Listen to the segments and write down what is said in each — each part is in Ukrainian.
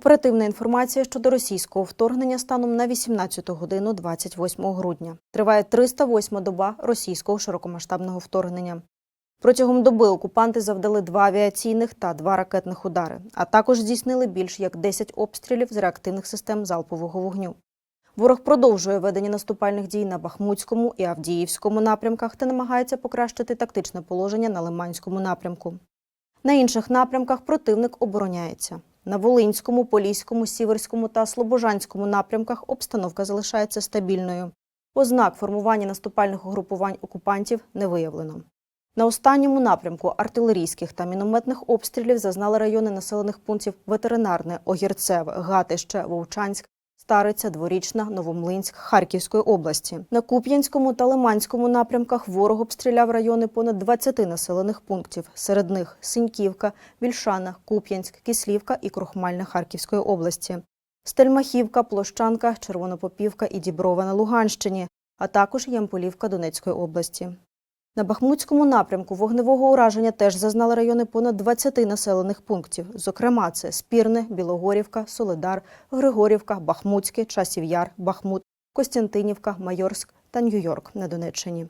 Оперативна інформація щодо російського вторгнення станом на 18 годину 28 грудня. Триває 308 доба російського широкомасштабного вторгнення. Протягом доби окупанти завдали два авіаційних та два ракетних удари, а також здійснили більш як 10 обстрілів з реактивних систем залпового вогню. Ворог продовжує ведення наступальних дій на Бахмутському і Авдіївському напрямках та намагається покращити тактичне положення на Лиманському напрямку. На інших напрямках противник обороняється. На Волинському, Поліському, Сіверському та Слобожанському напрямках обстановка залишається стабільною. Ознак формування наступальних угрупувань окупантів не виявлено. На останньому напрямку артилерійських та мінометних обстрілів зазнали райони населених пунктів Ветеринарне, Огірцеве, Гатище, Вовчанськ, Стариця, Дворічна, Новомлинськ Харківської області. На Куп'янському та Лиманському напрямках ворог обстріляв райони понад 20 населених пунктів. Серед них Синьківка, Вільшана, Куп'янськ, Кислівка і Крохмальне Харківської області. Стельмахівка, Площанка, Червонопопівка і Діброва на Луганщині, а також Ямполівка Донецької області. На Бахмутському напрямку вогневого ураження теж зазнали райони понад 20 населених пунктів. Зокрема, це Спірне, Білогорівка, Солидар, Григорівка, Бахмутське, Часів Яр, Бахмут, Костянтинівка, Майорськ та Нью-Йорк на Донеччині.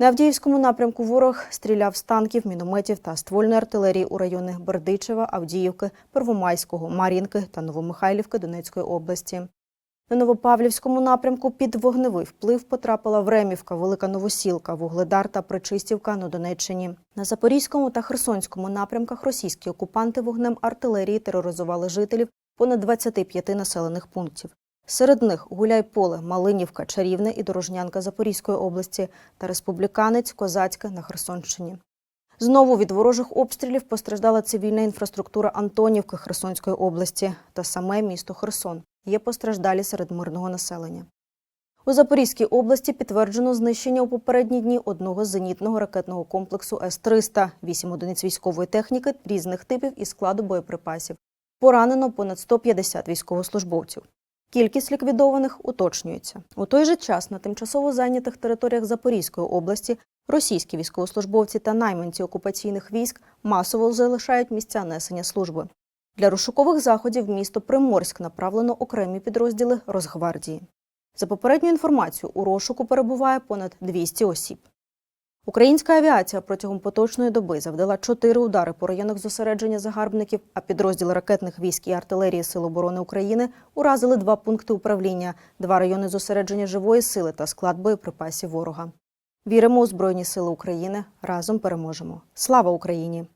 На Авдіївському напрямку ворог стріляв з танків, мінометів та ствольної артилерії у райони Бердичева, Авдіївки, Первомайського, Мар'їнки та Новомихайлівки Донецької області. На Новопавлівському напрямку під вогневий вплив потрапила Времівка, Велика Новосілка, Вугледар та Причистівка на Донеччині. На Запорізькому та Херсонському напрямках російські окупанти вогнем артилерії тероризували жителів понад 25 населених пунктів. Серед них Гуляйполе, Малинівка, Чарівне і Дорожнянка Запорізької області та республіканець Козацьке на Херсонщині. Знову від ворожих обстрілів постраждала цивільна інфраструктура Антонівки Херсонської області та саме місто Херсон. Є постраждалі серед мирного населення. У Запорізькій області підтверджено знищення у попередні дні одного зенітного ракетного комплексу С-300, вісім одиниць військової техніки різних типів і складу боєприпасів. Поранено понад 150 військовослужбовців. Кількість ліквідованих уточнюється. У той же час на тимчасово зайнятих територіях Запорізької області російські військовослужбовці та найманці окупаційних військ масово залишають місця несення служби. Для розшукових заходів місто Приморськ направлено окремі підрозділи Росгвардії. За попередньою інформацією, у розшуку перебуває понад 200 осіб. Українська авіація протягом поточної доби завдала чотири удари по районах зосередження загарбників, а підрозділи ракетних військ і артилерії Сил оборони України уразили два пункти управління, два райони зосередження живої сили та склад боєприпасів ворога. Віримо у Збройні Сили України. Разом переможемо. Слава Україні!